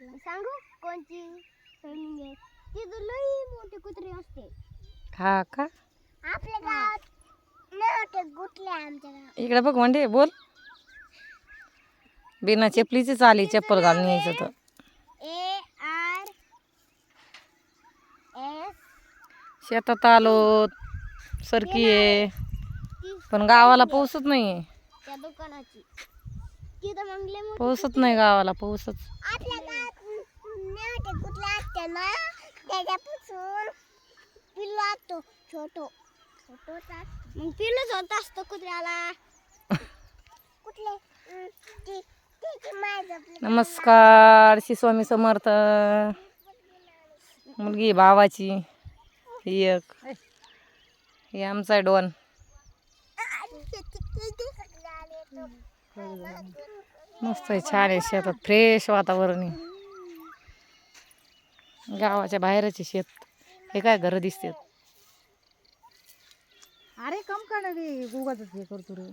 सांगू? कोणची? ट्रेनिंग आहे तिथं लई मोठे कुत्रे असते. हा का? आपल्या गावात लई मोठे गुटले आमच्या गावात. इकडे बघ म्हणजे बोल. बिना चपलीचीच आली चप्पल घालून यायचं तर. A R S. शेतात आलो सरकी आहे. पण गावाला पाऊसच नाही आहे त्या दुकानाची. तिथं मग लई मोठे पाऊसच नाही गावाला पाऊसच आपल्या गावात कुठले असते ना त्याच्यापासून पिल्लू असतो छोटो. छोटो मग पिल्लूच होत असतो कुत्र्याला. कुठले? ती- नमस्कार श्री स्वामी समर्थ. मुलगी भावाची. ही एक. ही आमचा आहे डॉन. मस्त आहे छान आहे शेतात फ्रेश वातावरण आहे. गावाच्या बाहेरच शेत. हे काय घरं दिसतात. अरे कम का रे हे करतो रे.